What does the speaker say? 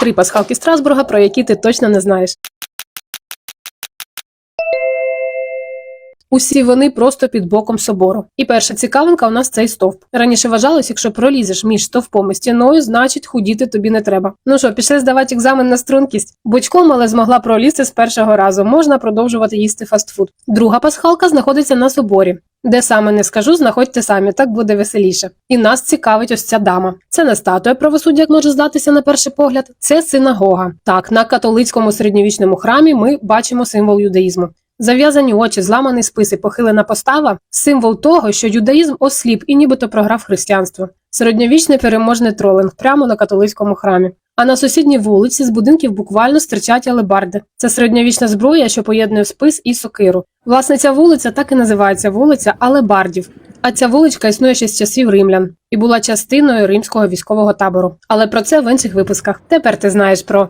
Три пасхалки Страсбурга, про які ти точно не знаєш. Усі вони просто під боком собору. І перша цікавинка у нас цей стовп. Раніше вважалось, якщо пролізеш між стовпом і стіною, значить худіти тобі не треба. Ну що, пішли здавати екзамен на стрункість? Бочком, але змогла пролізти з першого разу. Можна продовжувати їсти фастфуд. Друга пасхалка знаходиться на соборі. Де саме не скажу, знаходьте самі, так буде веселіше. І нас цікавить ось ця дама. Це не статуя правосуддя, як може здатися на перший погляд. Це синагога. Так, на католицькому середньовічному храмі ми бачимо символ юдаїзму. Зав'язані очі, зламаний спис похилена постава символ того, що юдаїзм осліп і нібито програв християнство. Середньовічний переможний тролинг прямо на католицькому храмі. А на сусідній вулиці з будинків буквально стирчать алебарди. Це середньовічна зброя, що поєднує спис і сокиру. Власне, ця вулиця так і називається вулиця Алебардів. А ця вуличка існує ще з часів римлян і була частиною римського військового табору. Але про це в інших випусках. Тепер ти знаєш про